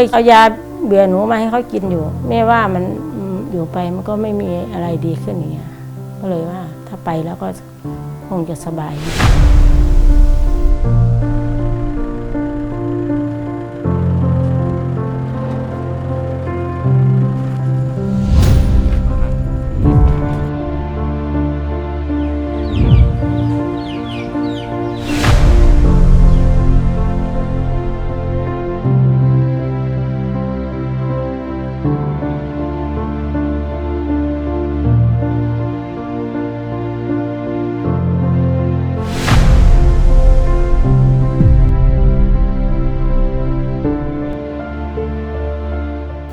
ยเอายาเบื่อหนูมาให้เขากินอยู่แม่ว่ามันอยู่ไปมันก็ไม่มีอะไรดีขึ้นอย่างเงี้ยก็เลยว่าถ้าไปแล้วก็คงจะสบาย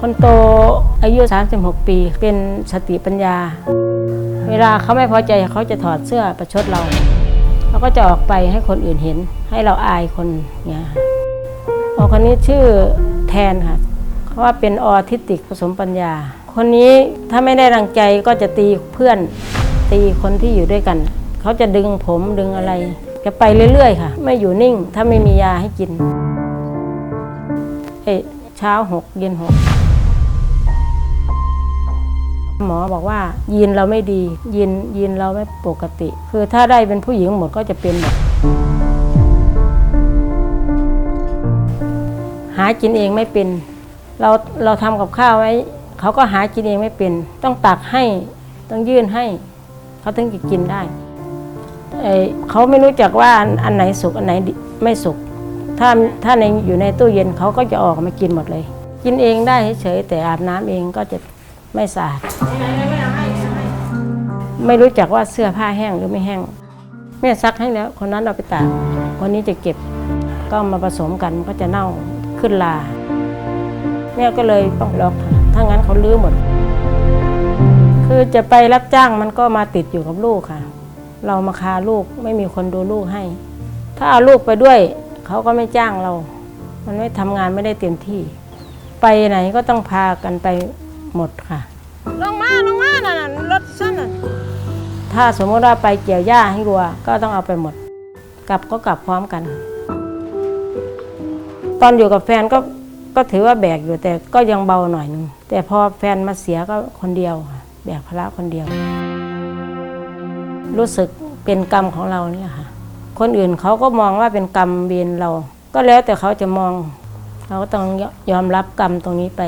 คนโตอายุ 36 ปี เป็นสติปัญญา เวลาเขาไม่พอใจเขาจะถอดเสื้อประชดเราเขาก็จะออกไปให้คนอื่นเห็น ให้เราอายคนเงี้ยค่ะพอคนนี้ชื่อแทนค่ะเขาว่าเป็นออทิสติกผสมปัญญา คนนี้ถ้าไม่ได้รังใจก็จะตีเพื่อนตีคนที่อยู่ด้วยกัน เขาจะดึงผมดึงอะไรจะไปเรื่อยๆ ค่ะ ไม่อยู่นิ่งถ้าไม่มียาให้กินเอ้ยเช้าหกเย็นหก หมอบอกว่ายีนเราไม่ดียีนยีนเราไม่ปกติ คือถ้าได้เป็นผู้หญิงหมดก็จะเป็นหมดหากินเองไม่เป็น เราเราทำกับข้าวไว้ เขาก็หากินเองไม่เป็น ต้องตักให้ต้องยื่นให้ เขาถึงจะกินได้เอ่อเขาไม่รู้จักว่าอันไหนสุกอันไหนไม่สุกถ้าถ้าในอยู่ในตู้เย็นเขาก็จะออกมากินหมดเลย กินเองได้เฉยแต่อาบน้ำเองก็จะ ไม่สะอาด ไม่รู้จักว่าเสื้อผ้าแห้งหรือไม่แห้ง แม่ซักให้แล้ว คนนั้นเอาไปตากคนนี้จะเก็บ ก็มาผสมกันมันก็จะเน่าขึ้นลา แม่ก็เลยต้องล็อกถ้างั้นเขาลื้อหมด คือจะไปรับจ้างมันก็มาติดอยู่กับลูกค่ะ เรามาคาลูกไม่มีคนดูลูกให้ ถ้าเอาลูกไปด้วย เขาก็ไม่จ้างเรา มันไม่ทำงานไม่ได้เต็มที่ ไปไหนก็ต้องพากันไป หมดค่ะ ลงมาลงมาน่ะรถฉันน่ะถ้าสมมติว่าไปเกี่ยวหญ้าให้วัวก็ต้องเอาไปหมด กลับก็กลับพร้อมกัน ตอนอยู่กับแฟนก็ก็ถือว่าแบกอยู่แต่ก็ยังเบาหน่อยนึงแต่พอแฟนมาเสียก็คนเดียวค่ะแบกภาระคนเดียว รู้สึกเป็นกรรมของเราเนี่ยค่ะ คนอื่นเขาก็มองว่าเป็นกรรมเวรเรา ก็แล้วแต่เขาจะมอง เราก็ต้องยอมรับกรรมตรงนี้ไป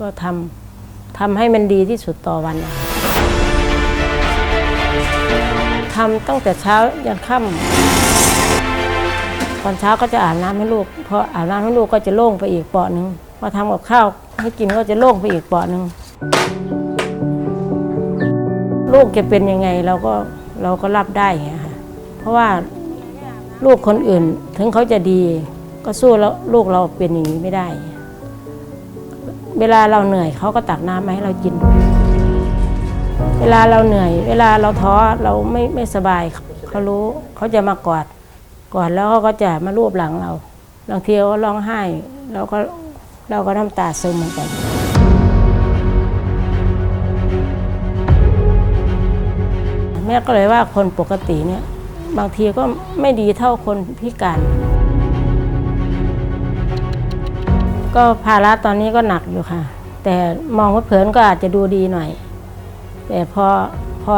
ก็ทำ ทำให้มันดีที่สุดต่อวันทำตั้งแต่เช้ายันค่ำตอนเช้าก็จะอาบน้ำให้ลูกพออาบน้ำให้ลูกก็จะโล่งไปอีกเปาะหนึ่งพอทำกับข้าวให้กินก็จะโล่งไปอีกเปาะหนึ่งลูกจะเป็นยังไงเราก็เราก็รับได้ไงค่ะเพราะว่าลูกคนอื่นถึงเขาจะดี ก็สู้แล้วลูกเราเป็นอย่างนี้ไม่ได้ เวลาเราเหนื่อยเขาก็ตักน้ำมาให้เรากิน เวลาเราเหนื่อย เวลาเราท้อเราไม่ไม่สบายเขารู้เขาจะมากอดกอดแล้วเขาก็จะมารูปหลังเราบางทีเขาร้องไห้เราก็เราก็น้ำตาซึมเหมือนกันแม่ก็เลยว่าคนปกติเนี่ย บางทีก็ไม่ดีเท่าคนพิการ ก็ภาระตอนนี้ก็หนักอยู่ค่ะ แต่มองว่าเผินก็อาจจะดูดีหน่อย แต่พอพอ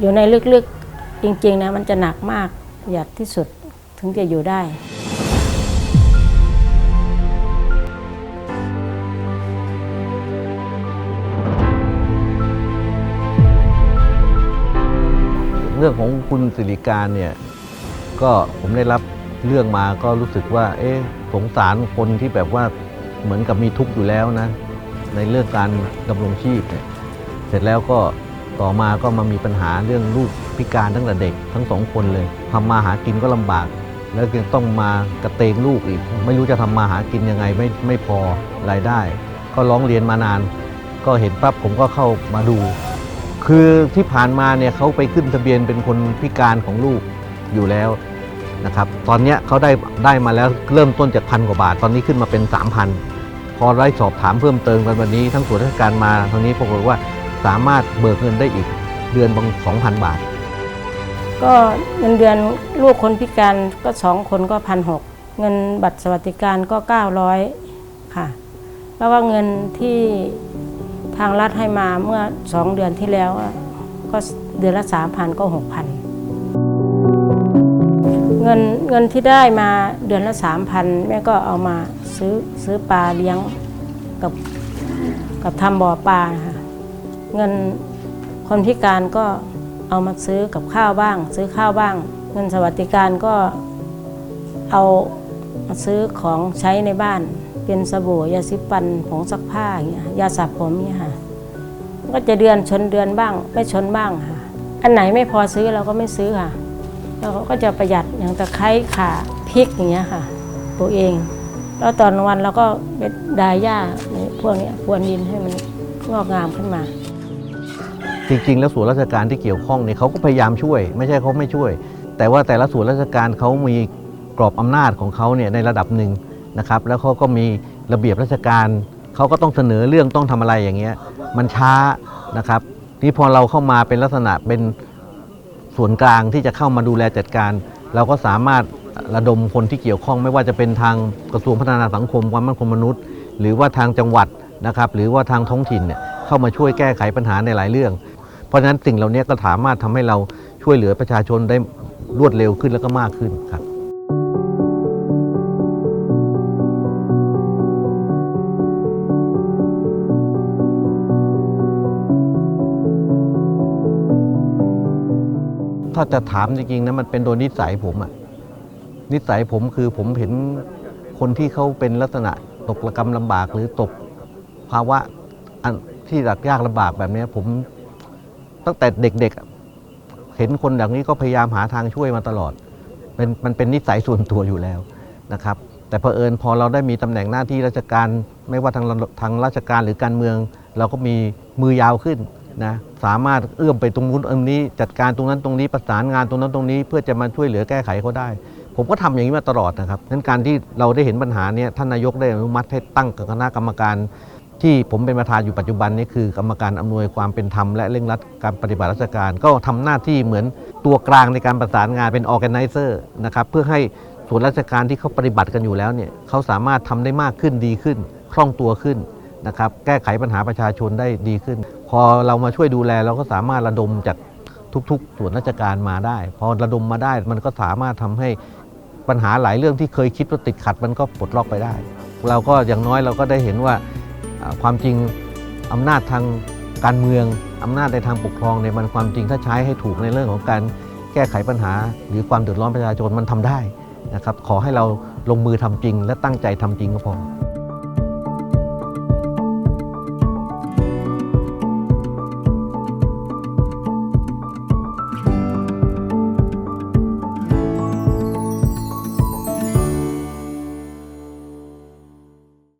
อยู่ในลึกๆจริง ๆ นะมันจะหนักมากหยัดที่สุดถึงจะอยู่ได้เรื่องของคุณสิริการเนี่ยก็ผมได้รับเรื่องมาก็รู้สึกว่า เอ๊ะสงสารคนที่แบบว่า เหมือนกับมีทุกข์อยู่แล้วนะ ในเรื่องการดำรงชีพเนี่ยเสร็จแล้วก็ต่อมาก็มามีปัญหาเรื่องลูกพิการตั้งแต่เด็กทั้งสองคนเลยทำมาหากินก็ลำบาก แล้วยังต้องมากระเตงลูกอีก ไม่รู้จะทำมาหากินยังไงไม่ไม่พอรายได้ ก็ร้องเรียนมานาน ก็เห็นปั๊บผมก็เข้ามาดู คือที่ผ่านมาเนี่ยเขาไปขึ้นทะเบียนเป็นคนพิการของลูกอยู่แล้ว นะครับตอนนี้เขาได้ได้มาแล้วเริ่มต้นจากพันกว่าบาท ตอนนี้ขึ้นมาเป็น 3,000 พอได้สอบถามเพิ่มเติมกันวันนี้ ทั้งส่วนราชการมาตรงนี้ปรากฏว่าสามารถเบิกเงินได้อีกเดือนบาง2,000 บาท ก็เงินเดือนลูกคนพิการก็สองคนก็พันหกเงินบัตรสวัสดิการก็ 900 ค่ะ แล้วก็เงินที่ทางรัฐให้มาเมื่อสองเดือนที่แล้วก็เดือนละสามพันก็หกพัน เงินเงินที่ได้มาเดือนละสามพันแม่ก็เอามาซื้อซื้อปลาเลี้ยงกับกับทำบ่อปลาค่ะเงินคนพิการก็เอามาซื้อกับข้าวบ้าง ซื้อข้าวบ้าง เงินสวัสดิการก็เอามาซื้อของใช้ในบ้าน เป็นสบู่ยาสีฟันผงซักผ้าอย่างเงี้ยยาสระผมเนี่ยค่ะก็จะเดือนชนเดือนบ้าง ไม่ชนบ้างค่ะ อันไหนไม่พอซื้อเราก็ไม่ซื้อค่ะ เราก็จะประหยัดอย่างตะไคร้ข่าพริกอย่างเงี้ยค่ะปลูกเอง แล้วตอนวันเราก็ไปดายหญ้าพวกนี้พรวนดินให้มันงอกงามขึ้นมา จริง ๆ แล้วส่วนราชการที่เกี่ยวข้องเนี่ยเขาก็พยายามช่วย ไม่ใช่เขาไม่ช่วย แต่ว่าแต่ละส่วนราชการเขามีกรอบอำนาจของเขาเนี่ยในระดับหนึ่งนะครับ แล้วเขาก็มีระเบียบราชการเขาก็ต้องเสนอเรื่องต้องทำอะไรอย่างเงี้ยมันช้านะครับนี่พอเราเข้ามาเป็นลักษณะเป็น ส่วนกลางที่จะเข้ามาดูแลจัดการ เราก็สามารถระดมคนที่เกี่ยวข้องไม่ว่าจะเป็นทางกระทรวงพัฒนาสังคมความมั่นคงมนุษย์ หรือว่าทางจังหวัดนะครับหรือว่าทางท้องถิ่นเนี่ยเข้ามาช่วยแก้ไขปัญหาในหลายเรื่อง เพราะฉะนั้นสิ่งเหล่านี้ก็สามารถทำให้เราช่วยเหลือประชาชนได้รวดเร็วขึ้นแล้วก็มากขึ้นครับ ถ้าจะถามจริงๆนะมันเป็นโดยนิสัยผมอะนิสัยผมคือผมเห็นคนที่เขาเป็นลักษณะตกระกรรมลำบากหรือตกภาวะอันที่ยากยากลำบากแบบนี้ผมตั้งแต่เด็กๆ เห็นคนอย่างนี้ก็พยายามหาทางช่วยมาตลอดเป็นมันเป็นนิสัยส่วนตัวอยู่แล้วนะครับ แต่เผอิญพอเราได้มีตำแหน่งหน้าที่ราชการไม่ว่าทางทางราชการหรือการเมือง เราก็มีมือยาวขึ้น นะสามารถเอื้อมไปตรงนู้นตรงนี้ จัดการตรงนั้นตรงนี้ประสานงานตรงนั้นตรงนี้ เพื่อจะมาช่วยเหลือแก้ไขเขาได้ ผมก็ทำอย่างนี้มาตลอดนะครับนั้นการที่เราได้เห็นปัญหาเนี้ท่านนายกได้อนุมัติให้ตั้งคณะกรรมการที่ผมเป็นประธานอยู่ปัจจุบันนี้คือกรรมการอำนวยความเป็นธรรมและเร่งรัดการปฏิบัติราชการ ก็ทำหน้าที่เหมือนตัวกลางในการประสานงานเป็นออแกไนเซอร์นะครับเพื่อให้ส่วนราชการที่เขาปฏิบัติกันอยู่แล้วเนี่ยเขาสามารถทำได้มากขึ้นดีขึ้นคล่องตัวขึ้นนะครับแก้ไขปัญหาประชาชนได้ดีขึ้น พอเรามาช่วยดูแลเราก็สามารถระดมจากทุกๆ ส่วนราชการมาได้ พอระดมมาได้มันก็สามารถทำให้ปัญหาหลายเรื่องที่เคยคิดว่าติดขัดมันก็ปลดล็อกไปได้ เราก็อย่างน้อยเราก็ได้เห็นว่าความจริงอำนาจทางการเมืองอำนาจในทางปกครองในมันความจริงถ้าใช้ให้ถูกในเรื่องของการแก้ไขปัญหา หรือความเดือดร้อนประชาชนมันทำได้นะครับขอให้เราลงมือทำจริง และตั้งใจทำจริงก็พอ